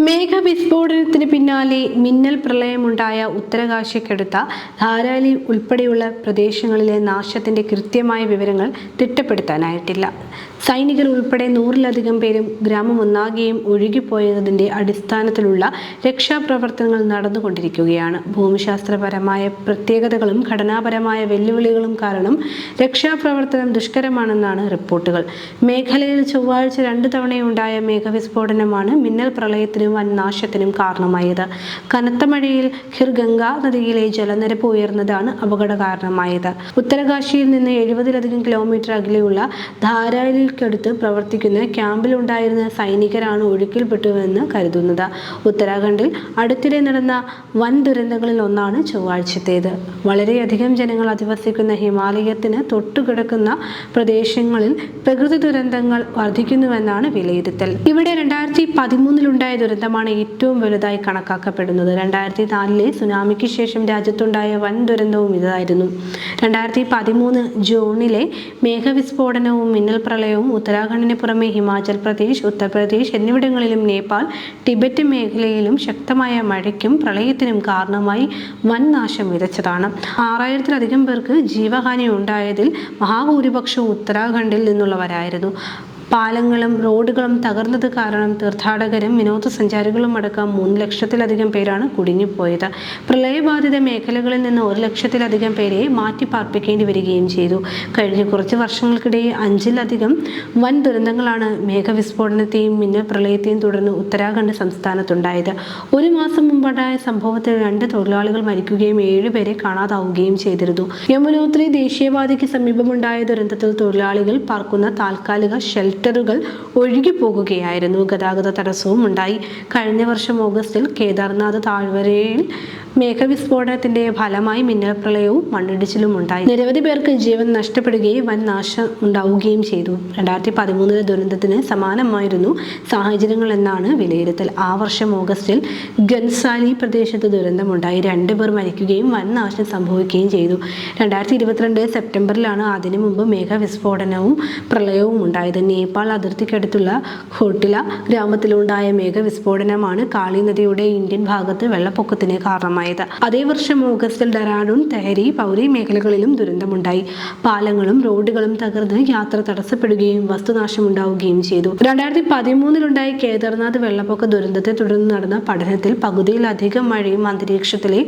മേഘവിസ്ഫോടനത്തിന് പിന്നാലെ മിന്നൽ പ്രളയമുണ്ടായ ഉത്തരകാശിക്കടുത്ത ധാരാലി ഉൾപ്പെടെയുള്ള പ്രദേശങ്ങളിലെ നാശത്തിന്റെ കൃത്യമായ വിവരങ്ങൾ തിട്ടപ്പെടുത്താനായിട്ടില്ല. സൈനികർ ഉൾപ്പെടെ നൂറിലധികം പേരും ഗ്രാമം ഒന്നാകെയും ഒഴുകിപ്പോയതിന്റെ അടിസ്ഥാനത്തിലുള്ള രക്ഷാപ്രവർത്തനങ്ങൾ നടന്നുകൊണ്ടിരിക്കുകയാണ്. ഭൂമിശാസ്ത്രപരമായ പ്രത്യേകതകളും ഘടനാപരമായ വെല്ലുവിളികളും കാരണം രക്ഷാപ്രവർത്തനം ദുഷ്കരമാണെന്നാണ് റിപ്പോർട്ടുകൾ. മേഖലയിൽ ചൊവ്വാഴ്ച രണ്ടു തവണയുണ്ടായ മേഘവിസ്ഫോടനമാണ് മിന്നൽ പ്രളയത്തിനും വൻ നാശത്തിനും കാരണമായത്. കനത്ത മഴയിൽ ഖിർഗംഗ നദിയിലെ ജലനിരപ്പ് ഉയർന്നതാണ് അപകട കാരണമായത് ഉത്തരകാശിയിൽ നിന്ന് എഴുപതിലധികം കിലോമീറ്റർ അകലെയുള്ള ധാരാലിക്കടുത്ത് പ്രവർത്തിക്കുന്ന ക്യാമ്പിലുണ്ടായിരുന്ന സൈനികരാണ് ഒഴുക്കിൽപ്പെട്ടുവെന്ന് കരുതുന്നത്. ഉത്തരാഖണ്ഡിൽ അടുത്തിടെ നടന്ന വൻ ദുരന്തങ്ങളിൽ ഒന്നാണ് ചൊവ്വാഴ്ചത്തേത്. വളരെയധികം ജനങ്ങൾ അധിവസിക്കുന്ന ഹിമാലയത്തിന് തൊട്ടുകിടക്കുന്ന പ്രദേശങ്ങളിൽ പ്രകൃതി ദുരന്തങ്ങൾ വർദ്ധിക്കുന്നുവെന്നാണ് വിലയിരുത്തൽ. ഇവിടെ രണ്ടായിരത്തി പതിമൂന്നിലുണ്ടായ ദുരന്തമാണ് ഏറ്റവും വലുതായി കണക്കാക്കപ്പെടുന്നത്. രണ്ടായിരത്തി നാലിലെ സുനാമിക്ക് ശേഷം രാജ്യത്തുണ്ടായ വൻ ദുരന്തവും ഇതായിരുന്നു. രണ്ടായിരത്തി പതിമൂന്ന് ജൂണിലെ മേഘവിസ്ഫോടനവും മിന്നൽ പ്രളയവും ഉത്തരാഖണ്ഡിന് പുറമെ ഹിമാചൽ പ്രദേശ് ഉത്തർപ്രദേശ് എന്നിവിടങ്ങളിലും നേപ്പാൾ ടിബറ്റ് മേഖലയിലും ശക്തമായ മഴയ്ക്കും പ്രളയത്തിനും കാരണമായി വൻ നാശം വിതച്ചതാണ്. ആറായിരത്തിലധികം പേർക്ക് ജീവഹാനി ഉണ്ടായതിൽ മഹാഭൂരിപക്ഷവും ഉത്തരാഖണ്ഡിൽ നിന്നുള്ളവരായിരുന്നു. പാലങ്ങളും റോഡുകളും തകർന്നത് കാരണം തീർത്ഥാടകരും വിനോദസഞ്ചാരികളും അടക്കം മൂന്ന് ലക്ഷത്തിലധികം പേരാണ് കുടുങ്ങിപ്പോയത്. പ്രളയബാധിത മേഖലകളിൽ നിന്ന് ഒരു ലക്ഷത്തിലധികം പേരെ മാറ്റി പാർപ്പിക്കേണ്ടി വരികയും ചെയ്തു. കഴിഞ്ഞ കുറച്ച് വർഷങ്ങൾക്കിടെ അഞ്ചിലധികം വൻ ദുരന്തങ്ങളാണ് മേഘവിസ്ഫോടനത്തെയും മിന്നൽ പ്രളയത്തെയും തുടർന്ന് ഉത്തരാഖണ്ഡ് സംസ്ഥാനത്തുണ്ടായത്. ഒരു മാസം മുമ്പുണ്ടായ സംഭവത്തിൽ രണ്ട് തൊഴിലാളികൾ മരിക്കുകയും ഏഴുപേരെ കാണാതാവുകയും ചെയ്തിരുന്നു. യമുനോത്രി ദേശീയപാതയ്ക്ക് സമീപമുണ്ടായ ദുരന്തത്തിൽ തൊഴിലാളികൾ പാർക്കുന്ന താൽക്കാലിക ഷെൽട്ടറുകൾ ഒഴുകിപ്പോകുകയായിരുന്നു ഗതാഗത തടസ്സവും ഉണ്ടായി. കഴിഞ്ഞ വർഷം ഓഗസ്റ്റിൽ കേദാർനാഥ് താഴ്വരയിൽ മേഘവിസ്ഫോടനത്തിന്റെ ഫലമായി മിന്നൽ പ്രളയവും മണ്ണിടിച്ചിലും ഉണ്ടായി. നിരവധി പേർക്ക് ജീവൻ നഷ്ടപ്പെടുകയും വൻ നാശം ഉണ്ടാവുകയും ചെയ്തു. രണ്ടായിരത്തി പതിമൂന്നിലെ ദുരന്തത്തിന് സമാനമായിരുന്നു സാഹചര്യങ്ങൾ എന്നാണ് വിലയിരുത്തൽ. ആ വർഷം ഓഗസ്റ്റിൽ ഗൻസാലി പ്രദേശത്ത് ദുരന്തമുണ്ടായി. രണ്ടുപേർ മരിക്കുകയും വൻ നാശം സംഭവിക്കുകയും ചെയ്തു. രണ്ടായിരത്തി ഇരുപത്തിരണ്ട് സെപ്റ്റംബറിലാണ് അതിനു മുമ്പ് മേഘവിസ്ഫോടനവും പ്രളയവും ഉണ്ടായത്. നേപ്പാൾ അതിർത്തിക്കടുത്തുള്ള ഹോട്ടില ഗ്രാമത്തിലുണ്ടായ മേഘവിസ്ഫോടനമാണ് കാളി നദിയുടെ ഇന്ത്യൻ ഭാഗത്ത് വെള്ളപ്പൊക്കത്തിന് കാരണമായത്. അതേ വർഷം ഓഗസ്റ്റിൽ ഡെറാഡൂൺ തെഹരി പൗരി മേഖലകളിലും ദുരന്തമുണ്ടായി. പാലങ്ങളും റോഡുകളും തകർന്ന് യാത്ര തടസ്സപ്പെടുകയും വസ്തുനാശമുണ്ടാവുകയും ചെയ്തു. രണ്ടായിരത്തി പതിമൂന്നിലുണ്ടായ കേദാർനാഥ് വെള്ളപ്പൊക്ക ദുരന്തത്തെ തുടർന്ന് നടന്ന പഠനത്തിൽ പകുതിയിലധികം മഴയും അന്തരീക്ഷത്തിലെ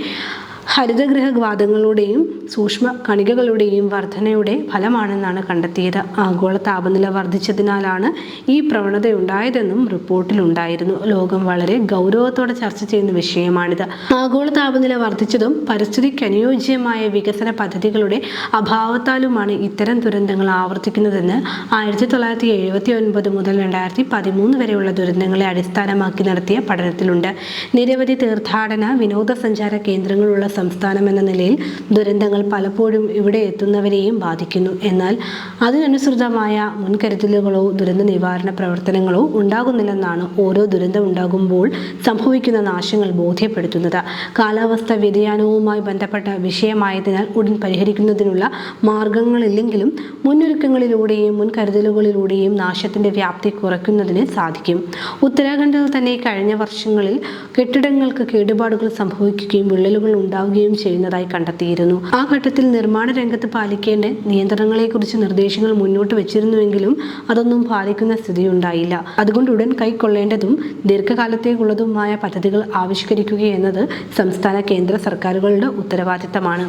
ഹരിതഗൃഹവാദങ്ങളുടെയും സൂക്ഷ്മ കണികകളുടെയും വർധനയുടെ ഫലമാണെന്നാണ് കണ്ടെത്തിയത്. ആഗോള താപനില വർദ്ധിച്ചതിനാലാണ് ഈ പ്രവണത പ്രവണതയുണ്ടായതെന്നും റിപ്പോർട്ടിലുണ്ടായിരുന്നു. ലോകം വളരെ ഗൗരവത്തോടെ ചർച്ച ചെയ്യുന്ന വിഷയമാണിത്. ആഗോള താപനില വർദ്ധിച്ചതും പരിസ്ഥിതിക്ക് അനുയോജ്യമായ വികസന പദ്ധതികളുടെ അഭാവത്താലുമാണ് ഇത്തരം ദുരന്തങ്ങൾ ആവർത്തിക്കുന്നതെന്ന് ആയിരത്തി തൊള്ളായിരത്തി എഴുപത്തി ഒൻപത് മുതൽ രണ്ടായിരത്തി പതിമൂന്ന് വരെയുള്ള ദുരന്തങ്ങളെ അടിസ്ഥാനമാക്കി നടത്തിയ പഠനത്തിലുണ്ട്. നിരവധി തീർത്ഥാടന വിനോദസഞ്ചാര കേന്ദ്രങ്ങളുള്ള സംസ്ഥാനം എന്ന നിലയിൽ ദുരന്തങ്ങൾ പലപ്പോഴും ഇവിടെ എത്തുന്നവരെയും ബാധിക്കുന്നു. എന്നാൽ അതിനനുസൃതമായ മുൻകരുതലുകളോ ദുരന്ത നിവാരണ പ്രവർത്തനങ്ങളോ ഉണ്ടാകുന്നില്ലെന്നാണ് ഓരോ ദുരന്തം ഉണ്ടാകുമ്പോൾ സംഭവിക്കുന്ന നാശങ്ങൾ ബോധ്യപ്പെടുത്തുന്നത്. കാലാവസ്ഥ വ്യതിയാനവുമായി ബന്ധപ്പെട്ട വിഷയമായതിനാൽ ഉടൻ പരിഹരിക്കുന്നതിനുള്ള മാർഗങ്ങളില്ലെങ്കിലും മുന്നൊരുക്കങ്ങളിലൂടെയും മുൻകരുതലുകളിലൂടെയും നാശത്തിന്റെ വ്യാപ്തി കുറയ്ക്കുന്നതിന് സാധിക്കും. ഉത്തരാഖണ്ഡിൽ തന്നെ കഴിഞ്ഞ വർഷങ്ങളിൽ കെട്ടിടങ്ങൾക്ക് കേടുപാടുകൾ സംഭവിക്കുകയും വിള്ളലുകൾ ഉണ്ടാവുകയും ചെയ്യുന്നതായി കണ്ടെത്തിയിരുന്നു. ആ ഘട്ടത്തിൽ നിർമ്മാണ രംഗത്ത് പാലിക്കേണ്ട നിയന്ത്രണങ്ങളെക്കുറിച്ച് നിർദ്ദേശങ്ങൾ മുന്നോട്ട് വെച്ചിരുന്നുവെങ്കിലും അതൊന്നും പാലിക്കുന്ന സ്ഥിതിയുണ്ടായില്ല. അതുകൊണ്ട് ഉടൻ കൈക്കൊള്ളേണ്ടതും ദീർഘകാലത്തേക്കുള്ളതുമായ പദ്ധതികൾ ആവിഷ്കരിക്കുക എന്നത് സംസ്ഥാന കേന്ദ്ര സർക്കാരുകളുടെ ഉത്തരവാദിത്തമാണ്.